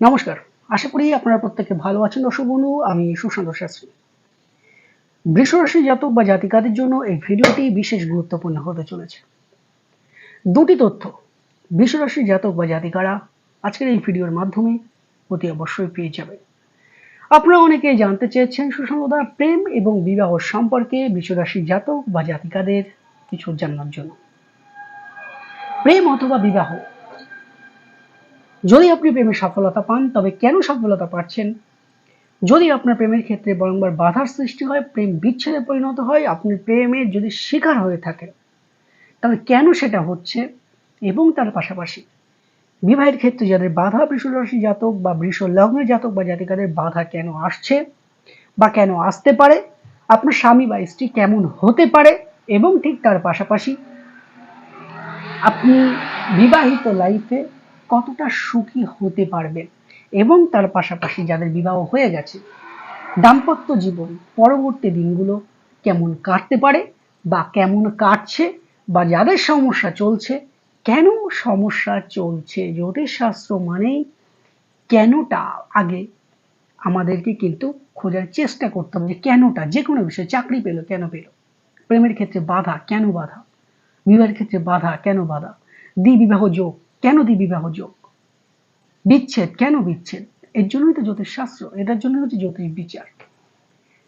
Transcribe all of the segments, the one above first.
নমস্কার। আশা করি আপনারা প্রত্যেকে ভালো আছেন। দর্শক আমি সুশান্ত শাস্ত্রী। বৃষরাশি জাতক বা জাতিকাদের জন্য এই ভিডিওটি বিশেষ গুরুত্বপূর্ণ হতে চলেছে। দুটি তথ্য। বৃষরাশি জাতক বা জাতিকারা আজকের এই ভিডিওর মাধ্যমে অতি অবশ্যই পেয়ে যাবে আপনারা অনেকেই জানতে চেয়েছেন সুসংবাদা প্রেম এবং বিবাহ সম্পর্কে বৃষরাশি জাতক বা জাতিকাদের কিছু জানার জন্য। প্রেম অথবা বিবাহ যদি আপনি প্রেমে সফলতা পান, তবে কেন সফলতা পাচ্ছেন? যদি আপনার প্রেমের ক্ষেত্রে বারংবার বাধার সৃষ্টি হয়, প্রেম বিচ্ছেদে পরিণত হয়, আপনি প্রেমের যদি শিকার হয়ে থাকেন, তাহলে কেন সেটা হচ্ছে? এবং তার পাশাপাশি, বিবাহের ক্ষেত্রে যাদের বাধা বৃষরাশি জাতক বা বৃষ লগ্নের জাতক বা জাতিকাদের বাধা কেন আসছে বা কেন আসতে পারে? আপনার স্বামী বা স্ত্রী কেমন হতে পারে? এবং ঠিক তার পাশাপাশি, আপনি বিবাহিত লাইফে কতটা সুখী হতে পারবেন এবং তার পাশাপাশি যাদের বিবাহ হয়ে গেছে, দাম্পত্য জীবন পরবর্তী দিনগুলো কেমন কাটতে পারে বা কেমন কাটছে বা যাদের সমস্যা চলছে, কেন সমস্যা চলছে? জ্যোতিষশাস্ত্র মানেই কেনটা? আগে আমাদেরকে কিন্তু খোঁজার চেষ্টা করতে হবে যে কেনটা? যে কোনো বিষয়ে চাকরি পেল, কেন পেল? প্রেমের ক্ষেত্রে বাধা, কেন বাধা? বিবাহের ক্ষেত্রে বাধা, কেন বাধা? দ্বিবিবাহ যোগ। কেন দ্বিবিবাহ যোগ? বিচ্ছেদ, কেন বিচ্ছেদ? এর জন্যই তো জ্যোতিষশাস্ত্র এটার জন্য হচ্ছে জ্যোতিষ বিচার।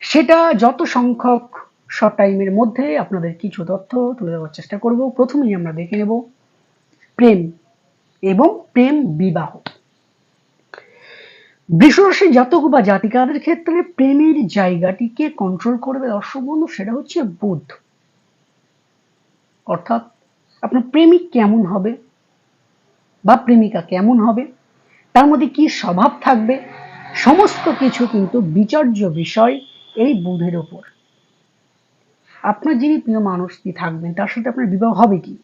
সেটা যত সংখ্যক শর্ট টাইমের মধ্যে আপনাদের কিছু তথ্য তুলে দেওয়ার চেষ্টা করব। প্রথমেই আমরা দেখে নেব প্রেম এবং প্রেম বিবাহ। বৃষরাশি জাতক বা জাতিকাদের ক্ষেত্রে প্রেমের জায়গাটিকে কন্ট্রোল করবে দর্শক বন্ধু সেটা হচ্ছে বুধ। অর্থাৎ আপনার প্রেমিক কেমন হবে? বা প্রেমিকা কেমন হবে? তার মধ্যে কি স্বভাব থাকবে? সমস্ত কিছু কিন্তু বিচার্য বিষয় এই বুধের ওপর। আপনার যিনি প্রিয় মানুষটি থাকবেন, তার সাথে আপনার বিবাহ হবে কি?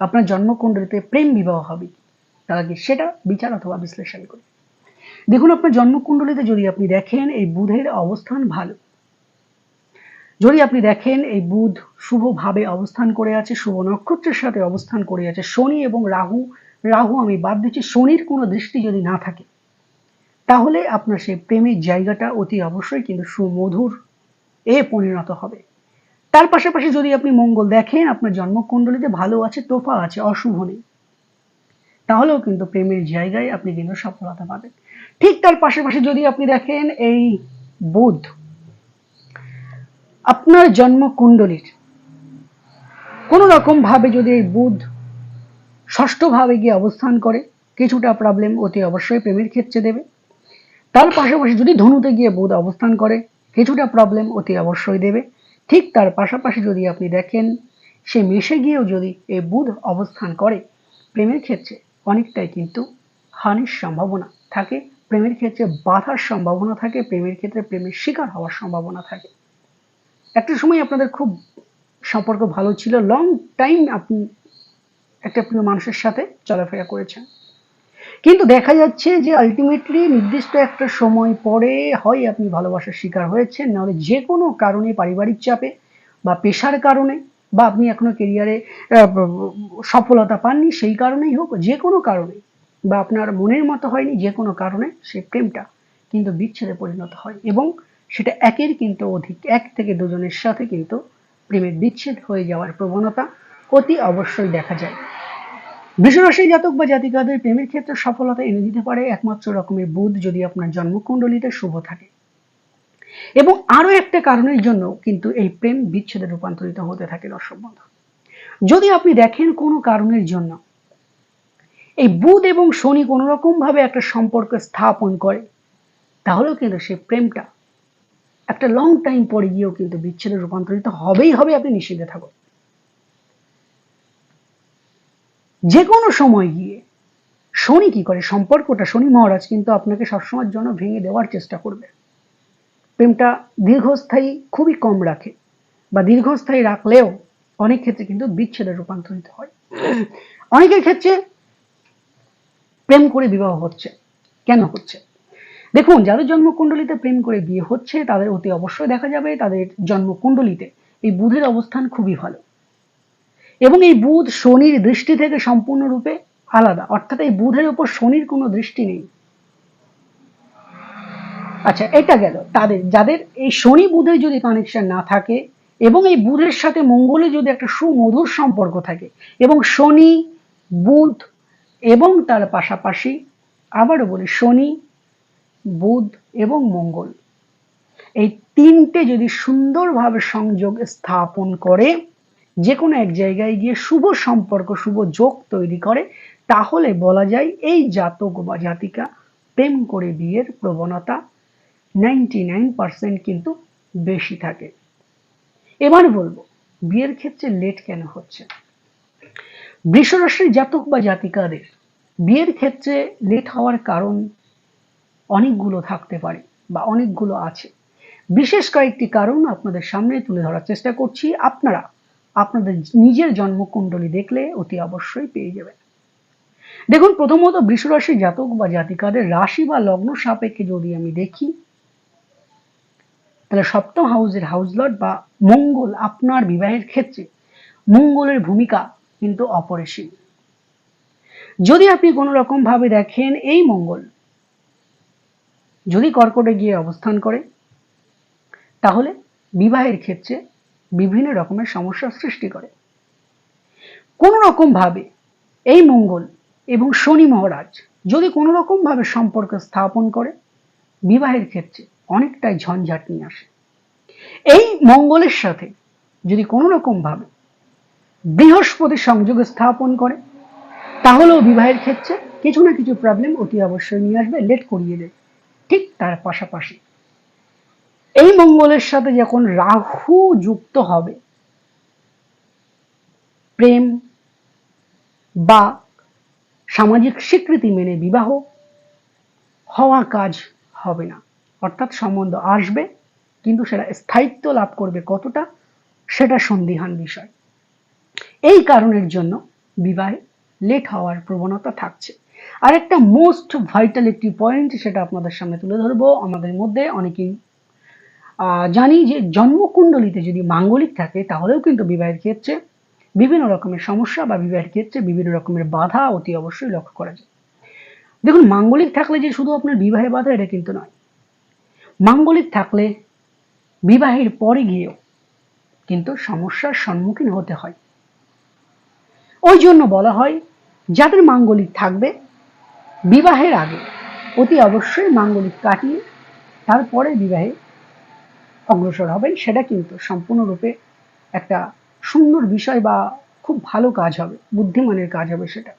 আপনার জন্মকুণ্ডলিতে প্রেম বিবাহ হবে কি? তার আগে সেটা বিচার অথবা বিশ্লেষণ করি দেখুন, আপনার জন্মকুণ্ডলিতে যদি আপনি দেখেন, এই বুধের অবস্থান ভালো। যদি আপনি দেখেন, এই বুধ শুভভাবে অবস্থান করে আছে, শুভ নক্ষত্রের সাথে অবস্থান করে আছে, শনি এবং রাহু রাহু, আমি বাদ দিচ্ছি। শনির কোনো দৃষ্টি যদি না থাকে, তাহলে আপনার সেই প্রেমের জায়গাটা অতি অবশ্যই কিন্তু সুমধুর। এ পরিণত হবে। তার পাশাপাশি যদি আপনি মঙ্গল দেখেন, আপনার জন্মকুণ্ডলিতে ভালো আছে, তোফা আছে, অশুভ নেই, তাহলেও কিন্তু প্রেমের জায়গায় আপনি কিন্তু সফলতা পাবেন। ঠিক তার পাশাপাশি যদি আপনি দেখেন, এই বুধ, আপনার জন্মকুণ্ডলীর কোনো রকম ভাবে যদি এই বুধ ষষ্ঠ ভাবে গিয়ে অবস্থান করে, কিছুটা প্রবলেম অতি অবশ্যই প্রেমের ক্ষেত্রে দেবে। তার পাশাপাশি যদি ধনুতে গিয়ে বুধ অবস্থান করে, কিছুটা প্রবলেম অতি অবশ্যই দেবে। ঠিক তার পাশাপাশি যদি আপনি দেখেন, সে মিশে গিয়েও যদি এই বুধ অবস্থান করে, প্রেমের ক্ষেত্রে অনেকটাই কিন্তু হানির সম্ভাবনা থাকে। প্রেমের ক্ষেত্রে বাধার সম্ভাবনা থাকে, প্রেমের ক্ষেত্রে প্রেমের শিকার হওয়ার সম্ভাবনা থাকে। একটা সময় আপনাদের খুব সম্পর্ক ভালো ছিল লং টাইম আপনি একটা প্রিয় মানুষের সাথে চলাফেরা করেছেন। কিন্তু দেখা যাচ্ছে যে আলটিমেটলি নির্দিষ্ট একটা সময় পরে হয় আপনি ভালোবাসার শিকার হয়েছেন, নাহলে যে কোনো কারণে, পারিবারিক চাপে বা পেশার কারণে বা আপনি এখনও কেরিয়ারে সফলতা পাননি, সেই কারণেই হোক, যে কোনো কারণে বা আপনার মনের মতো হয়নি, যে কোনো কারণে সেই প্রেমটা কিন্তু বিচ্ছেদে পরিণত হয় এবং সেটা একের কিন্তু অধিক, এক থেকে দুজনের সাথে কিন্তু প্রেমের বিচ্ছেদ হয়ে যাওয়ার প্রবণতা অতি অবশ্যই দেখা যায়। বৃষরাশি জাতক বা জাতিকাদের প্রেমের ক্ষেত্রে সফলতা এনে দিতে পারে একমাত্র রকমের বুধ যদি আপনার জন্মকুণ্ডলিতে শুভ থাকে। এবং আরও একটা কারণের জন্য কিন্তু এই প্রেম বিচ্ছেদে রূপান্তরিত হতে থাকে দর্শক বন্ধু। যদি আপনি দেখেন কোনো কারণের জন্য এই বুধ এবং শনি কোনো রকম ভাবে একটা সম্পর্ক স্থাপন করে, তাহলেও কিন্তু সেই প্রেমটা একটা লং টাইম পরে গিয়েও কিন্তু বিচ্ছেদে রূপান্তরিত হবেই হবে আপনি নিষেধে থাকুন। যে কোনো সময় গিয়ে। শনি কি করে? সম্পর্কটা শনি মহারাজ কিন্তু আপনাকে সবসময়ের জন্য ভেঙে দেওয়ার চেষ্টা করবে। প্রেমটা দীর্ঘস্থায়ী খুবই কম রাখে বা দীর্ঘস্থায়ী রাখলেও অনেক ক্ষেত্রে কিন্তু বিচ্ছেদে রূপান্তরিত হয়। অনেকের ক্ষেত্রে প্রেম করে বিবাহ হচ্ছে। কেন হচ্ছে? দেখুন, যাদের জন্মকুণ্ডলিতে প্রেম করে বিয়ে হচ্ছে, তাদের অতি অবশ্যই দেখা যাবে তাদের জন্মকুণ্ডলিতে এই বুধের অবস্থান খুবই ভালো। এবং এই বুধ শনির দৃষ্টি থেকে সম্পূর্ণরূপে আলাদা। অর্থাৎ এই বুধের উপর শনির কোনো দৃষ্টি নেই। আচ্ছা এটা গেল। তাদের, যাদের এই শনি বুধের যদি কানেকশন না থাকে এবং এই বুধের সাথে মঙ্গলের যদি একটা সুমধুর সম্পর্ক থাকে এবং শনি, বুধ এবং তার পাশাপাশি আবারও বলি, শনি, বুধ এবং মঙ্গল। এই তিনটে যদি সুন্দরভাবে সংযোগ স্থাপন করে যে কোনো এক জায়গায় গিয়ে শুভ সম্পর্ক, শুভ যোগ তৈরি করে, তাহলে বলা যায় এই জাতক বা জাতিকা প্রেম করে বিয়ের প্রবণতা নাইনটি নাইন পার্সেন্ট কিন্তু বেশি থাকে। এবার বলব, বিয়ের ক্ষেত্রে লেট কেন হচ্ছে? বৃষরাশির জাতক বা জাতিকাদের বিয়ের ক্ষেত্রে লেট হওয়ার কারণ অনেকগুলো থাকতে পারে বা অনেকগুলো আছে। বিশেষ কয়েকটি কারণ আপনাদের সামনে তুলে ধরার চেষ্টা করছি। আপনারা আপনাদের নিজের জন্মকুণ্ডলী দেখলে অতি অবশ্যই পেয়ে যাবেন। দেখুন, প্রথমত বৃষরাশি জাতক বা জাতিকাদের রাশি বা লগ্ন সাপেক্ষে যদি আমি দেখি, তাহলে সপ্তম হাউসের হাউস লর্ড বা মঙ্গল আপনার বিবাহের ক্ষেত্রে মঙ্গলের ভূমিকা কিন্তু অপরিসীম। যদি আপনি কোনো রকম ভাবে দেখেন এই মঙ্গল যদি কর্কটে গিয়ে অবস্থান করে, তাহলে বিবাহের ক্ষেত্রে বিভিন্ন রকমের সমস্যার সৃষ্টি করে। কোন রকম ভাবে এই মঙ্গল এবং শনি মহারাজ যদি কোনো রকম ভাবে সম্পর্ক স্থাপন করে, বিবাহের ক্ষেত্রে অনেকটাই ঝঞ্ঝাট নিয়ে আসে। এই মঙ্গলের সাথে যদি কোনো রকম ভাবে বৃহস্পতি সংযোগ স্থাপন করে, তাহলেও বিবাহের ক্ষেত্রে কিছু না কিছু প্রবলেম অতি অবশ্যই নিয়ে আসবে লেট করিয়ে দেবে। ঠিক তার পাশাপাশি এই মঙ্গলের সাথে যখন রাহু যুক্ত হবে, প্রেম বা সামাজিক স্বীকৃতি মেনে বিবাহ হওয়া কাজ হবে না। অর্থাৎ সম্বন্ধ আসবে, কিন্তু সেটা স্থায়িত্ব লাভ করবে কতটা, সেটা সন্দিহান বিষয়। এই কারণের জন্য বিবাহে লেট হওয়ার প্রবণতা থাকছে। আর একটা মোস্ট ভাইটাল একটি পয়েন্ট সেটা আপনাদের সামনে তুলে ধরবো। আমাদের মধ্যে অনেকেই জানি যে জন্মকুণ্ডলিতে যদি মাঙ্গলিক থাকে, তাহলেও কিন্তু বিবাহের ক্ষেত্রে বিভিন্ন রকমের সমস্যা বা বিবাহের ক্ষেত্রে বিভিন্ন রকমের বাধা অতি অবশ্যই লক্ষ্য করা যায়। দেখুন, মাঙ্গলিক থাকলে যে শুধু আপনার বিবাহে বাধা, এটা কিন্তু নয়। মাঙ্গলিক থাকলে বিবাহের পরে গিয়েও কিন্তু সমস্যার সম্মুখীন হতে হয়। ওই জন্য বলা হয়, যাদের মাঙ্গলিক থাকবে, বিবাহের আগে অতি অবশ্যই মাঙ্গলিক কাটিয়ে তারপরে বিবাহে অগ্রসর হবেন, সেটা কিন্তু সম্পূর্ণরূপে একটা সুন্দর বিষয় বা খুব ভালো কাজ হবে, বুদ্ধিমানের কাজ হবে সেটা।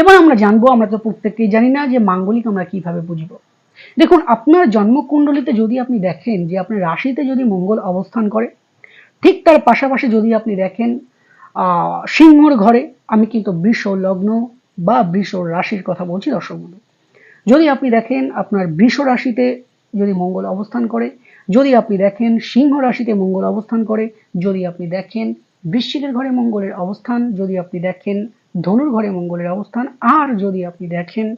এবার আমরা জানব, আমরা তো প্রত্যেককেই জানি না যে মাঙ্গলিক আমরা কীভাবে বুঝব। দেখুন, আপনার জন্মকুণ্ডলিতে যদি আপনি দেখেন যে আপনার রাশিতে যদি মঙ্গল অবস্থান করে, ঠিক তার পাশাপাশি যদি আপনি দেখেন সিংহর ঘরে, আমি কিন্তু বৃষ লগ্ন বা বৃষ রাশির কথা বলছি দর্শক যদি আপনি দেখেন আপনার বৃষ রাশিতে যদি মঙ্গল অবস্থান করে যদি আপনি দেখেন সিংহ রাশিতে মঙ্গল অবস্থান করে, যদি আপনি দেখেন বৃশ্চিকের ঘরে মঙ্গলের অবস্থান, যদি আপনি দেখেন ধনুর ঘরে মঙ্গলের অবস্থান, আর যদি আপনি দেখেন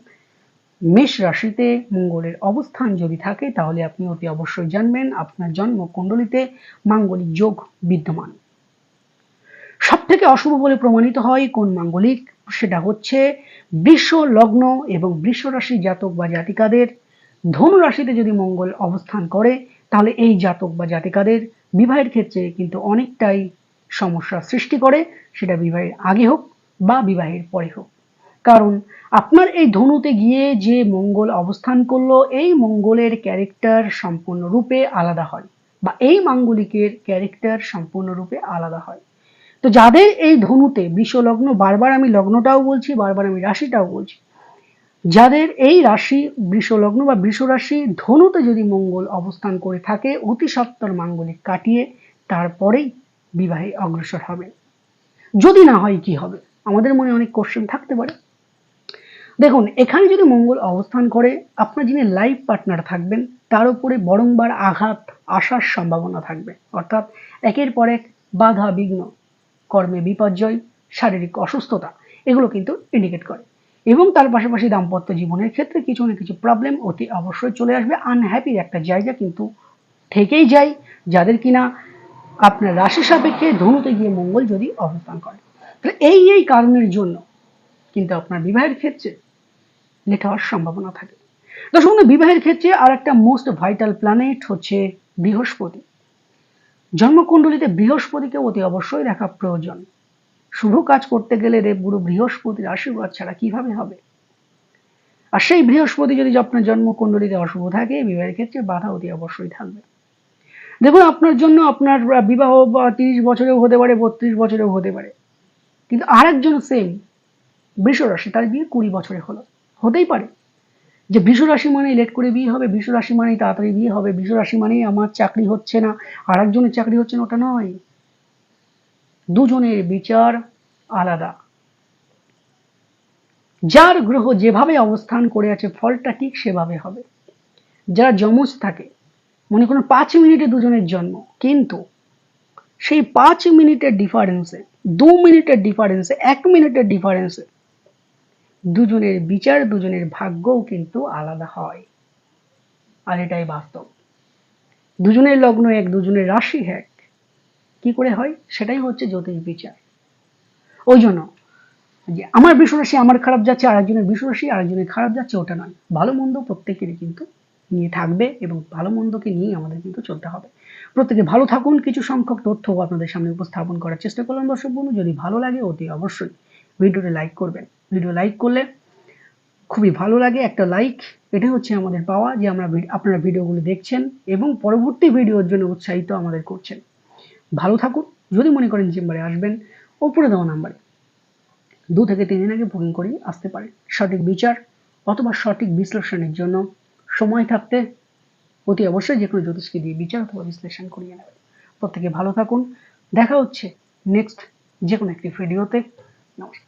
মেষ রাশিতে মঙ্গলের অবস্থান যদি থাকে, তাহলে আপনি অতি অবশ্যই জানবেন আপনার জন্ম কুণ্ডলিতে মাঙ্গলিক যোগ বিদ্যমান। সব থেকে অশুভ বলে প্রমাণিত হয় কোন মাঙ্গলিক? সেটা হচ্ছে বৃষ, লগ্ন এবং বৃষ রাশি জাতক বা জাতিকাদের। ধনু রাশিতে যদি মঙ্গল অবস্থান করে তাহলে এই জাতক বা জাতিকাদের বিবাহের ক্ষেত্রে কিন্তু অনেকটাই সমস্যার সৃষ্টি করে, সেটা বিবাহের আগে হোক বা বিবাহের পরে হোক। কারণ আপনার এই ধনুতে গিয়ে যে মঙ্গল অবস্থান করল, এই মঙ্গলের ক্যারেক্টার সম্পূর্ণরূপে আলাদা হয় বা এই মাঙ্গলিকের ক্যারেক্টার সম্পূর্ণরূপে আলাদা হয়। তো যাদের এই ধনুতে লগ্ন বারবার আমি লগ্নটাও বলছি, বারবার আমি রাশিটাও বলছি যাদের এই রাশি বৃষলগ্ন বা বৃষ রাশি ধনুতে যদি মঙ্গল অবস্থান করে থাকে, অতি সত্তর মাঙ্গলিক কাটিয়ে তারপরেই বিবাহে অগ্রসর হবে। যদি না হয় কি হবে? আমাদের মনে অনেক কোশ্চেন থাকতে পারে। দেখুন, এখানে যদি মঙ্গল অবস্থান করে, আপনার যিনি লাইফ পার্টনার থাকবেন, তার উপরে বরংবার আঘাত আসার সম্ভাবনা থাকবে। অর্থাৎ একের পর এক বাধা বিঘ্ন, কর্মে বিপর্যয়, শারীরিক অসুস্থতা, এগুলো কিন্তু ইন্ডিকেট করে। এবং তার পাশাপাশি দাম্পত্য জীবনের ক্ষেত্রে কিছু না কিছু প্রবলেম অতি অবশ্যই চলে আসবে। আনহ্যাপির একটা জায়গা কিন্তু থেকেই যায় যাদের কিনা আপনার রাশি সাপেক্ষে ধনুতে গিয়ে মঙ্গল যদি অবস্থান করে। তাহলে এই এই কারণের জন্য কিন্তু আপনার বিবাহের ক্ষেত্রে লেট হওয়ার সম্ভাবনা থাকে। দর্শক বন্ধু, বিবাহের ক্ষেত্রে আর একটা মোস্ট ভাইটাল প্ল্যানেট হচ্ছে বৃহস্পতি। জন্মকুণ্ডলিতে বৃহস্পতিকে অতি অবশ্যই দেখা প্রয়োজন। শুভ কাজ করতে গেলে রে দেবগুরু বৃহস্পতির আশীর্বাদ ছাড়া কীভাবে হবে? আর সেই বৃহস্পতি যদি আপনার জন্মকুণ্ডলিতে অশুভ থাকে, বিবাহের ক্ষেত্রে বাধা অতি অবশ্যই থাকবে। দেখুন, আপনার জন্য আপনার বিবাহ বা তিরিশ বছরেও হতে পারে, বত্রিশ বছরেও হতে পারে। কিন্তু আরেকজন সেম বৃষ রাশি, তার বিয়ে কুড়ি বছরে হলো। হতেই পারে। যে বৃষ রাশি মানেই লেট করে বিয়ে হবে, বৃষ রাশি মানেই তাড়াতাড়ি বিয়ে হবে, বৃষ রাশি মানেই আমার চাকরি হচ্ছে না। আর একজনের চাকরি হচ্ছে না, ওটা নয়। দুজনের বিচার আলাদা। যার গ্রহ যেভাবে অবস্থান করে আছে, ফলটা ঠিক সেভাবে হবে। যারা যমজ থাকে, মনে করুন পাঁচ মিনিটে দুজনের জন্ম, কিন্তু সেই পাঁচ মিনিটের ডিফারেন্সে দু মিনিটের ডিফারেন্সে এক মিনিটের ডিফারেন্সে দুজনের বিচার, দুজনের ভাগ্যও কিন্তু আলাদা হয়। আর এটাই বাস্তব। দুজনের লগ্ন এক, দুজনের রাশি এক কি করে হয়? সেটাই হচ্ছে জ্যোতিষ বিচার। ওই জন্য যে আমার বিশ্বরাশি আমার খারাপ যাচ্ছে, আরেকজনের বিশ্বরাশি, আরেকজনের খারাপ যাচ্ছে, ওটা নয়। ভালো মন্দ প্রত্যেকেরই কিন্তু নিয়ে থাকবে এবং ভালো মন্দকে নিয়ে আমাদের কিন্তু চলতে হবে। প্রত্যেকে ভালো থাকুন, কিছু সংখ্যক তথ্য আপনাদের সামনে উপস্থাপন করার চেষ্টা করলাম দর্শক বন্ধু। যদি ভালো লাগে অতি অবশ্যই ভিডিওটি লাইক করবেন। ভিডিও লাইক করলে খুবই ভালো লাগে, একটা লাইক। এটাই হচ্ছে আমাদের পাওয়া যে আমরা আপনারা ভিডিওগুলো দেখছেন এবং পরবর্তী ভিডিওর জন্য উৎসাহিত আমাদের করছেন। ভালো থাকুন। যদি মনে করেন চেম্বারে আসবেন, ওপরে দেওয়া নাম্বারে। দু থেকে তিন দিন আগে বুকিং করে আসতে পারেন। সঠিক বিচার অথবা সঠিক বিশ্লেষণের জন্য সময় থাকতে অতি অবশ্যই যে কোনো জ্যোতিষকে দিয়ে বিচার অথবা বিশ্লেষণ করিয়ে নেবেন। প্রত্যেকে ভালো থাকুন। দেখা হচ্ছে নেক্সট যে কোনো একটি ভিডিওতে নমস্কার।